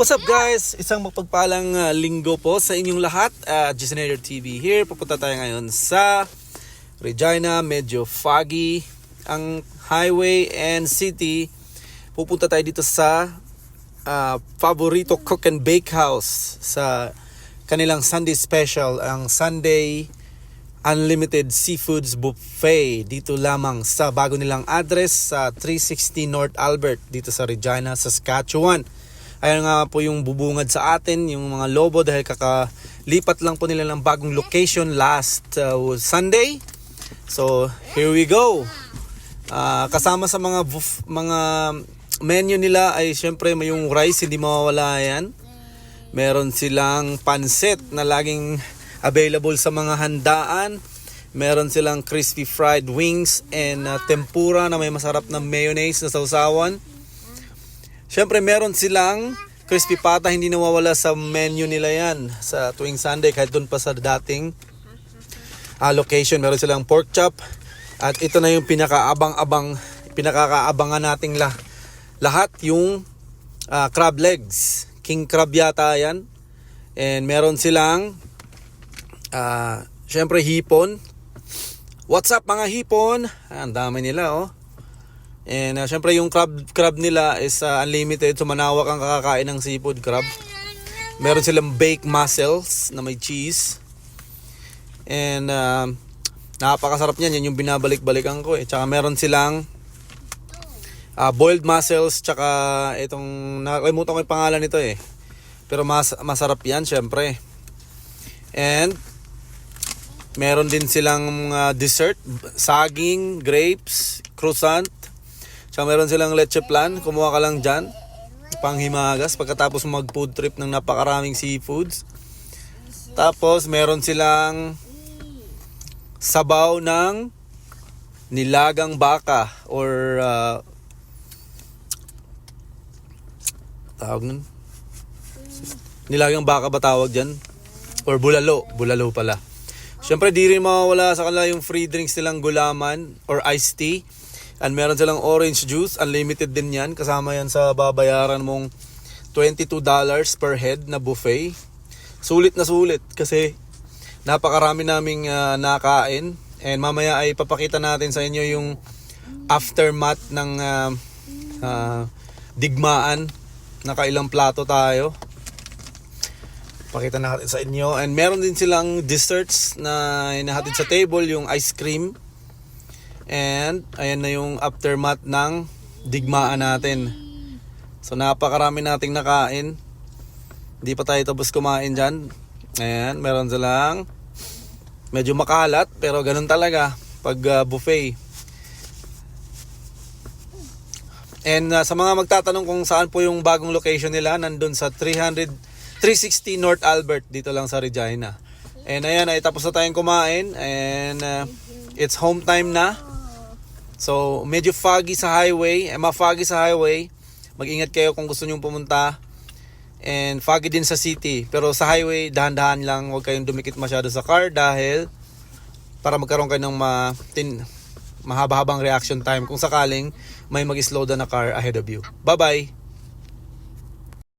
What's up guys? Isang mapagpalang uh, linggo po sa inyong lahat. Uh, Gisinator TV here. Pupunta tayo ngayon sa Regina. Medyo foggy ang highway and city. Pupunta tayo dito sa uh, Favorito Cook and Bake House sa kanilang Sunday special. Ang Sunday Unlimited Seafoods Buffet dito lamang sa bago nilang address sa 360 North Albert dito sa Regina, Saskatchewan. Ayan nga po yung bubungad sa atin, yung mga lobo dahil kakalipat lang po nila ng bagong location last uh, Sunday. So, here we go. Ah, kasama sa mga buff, mga menu nila ay syempre may yung rice, hindi mawawala yan. Meron silang pansit na laging available sa mga handaan. Meron silang crispy fried wings and uh, tempura na may masarap na mayonnaise na sausawan. Siyempre meron silang crispy pata, hindi nawawala sa menu nila yan sa tuwing Sunday kahit doon pa sa dating uh, location. Meron silang pork chop at ito na yung pinakaabang-abang, pinakakaabangan nating lah lahat yung uh, crab legs. King crab yata yan. And meron silang uh, syempre hipon. What's up mga hipon? Ang dami nila oh. And uh, syempre yung crab crab nila is uh, unlimited. So manawak ang kakakain ng seafood crab. Meron silang baked mussels na may cheese. And uh, napakasarap niyan. Yan yung binabalik-balikan ko eh. Tsaka meron silang uh, boiled mussels. Tsaka itong, nakalimutan ko yung pangalan nito eh. Pero mas, masarap yan syempre. And meron din silang mga dessert. Saging, grapes, croissant. Tsaka meron silang leche plan. Kumuha ka lang dyan. Panghimagas. Pagkatapos mag food trip ng napakaraming seafoods. Tapos meron silang sabaw ng nilagang baka or uh, tawag nun nilagang baka ba tawag dyan or bulalo bulalo pala syempre di rin mawawala sa kanila yung free drinks nilang gulaman or iced tea and meron silang orange juice unlimited din yan. Kasama yan sa babayaran mong $22 per head na buffet. Sulit na sulit kasi napakarami naming uh, nakain. And mamaya ay papakita natin sa inyo yung aftermath ng uh, uh, digmaan nakailang plato tayo. Pakita natin sa inyo. And meron din silang desserts na hinahatid sa table yung ice cream and ayan na yung aftermath ng digmaan natin. So napakarami nating nakain. Hindi pa tayo tapos kumain dyan. Ayan meron silang medyo makalat pero ganun talaga pag uh, buffet. And uh, sa mga magtatanong kung saan po yung bagong location nila, nandun sa 300 360 North Albert dito lang sa Regina. And ayan, ay tapos na tayong kumain. And uh, it's home time na. So, medyo foggy sa highway, eh, ma-foggy sa highway. Mag-ingat kayo kung gusto niyo pumunta. And foggy din sa city. Pero sa highway, dahan-dahan lang. Huwag kayong dumikit masyado sa car dahil para magkaroon kayo ng ma tin, mahaba-habang reaction time kung sakaling may mag-slow down na car ahead of you. Bye-bye!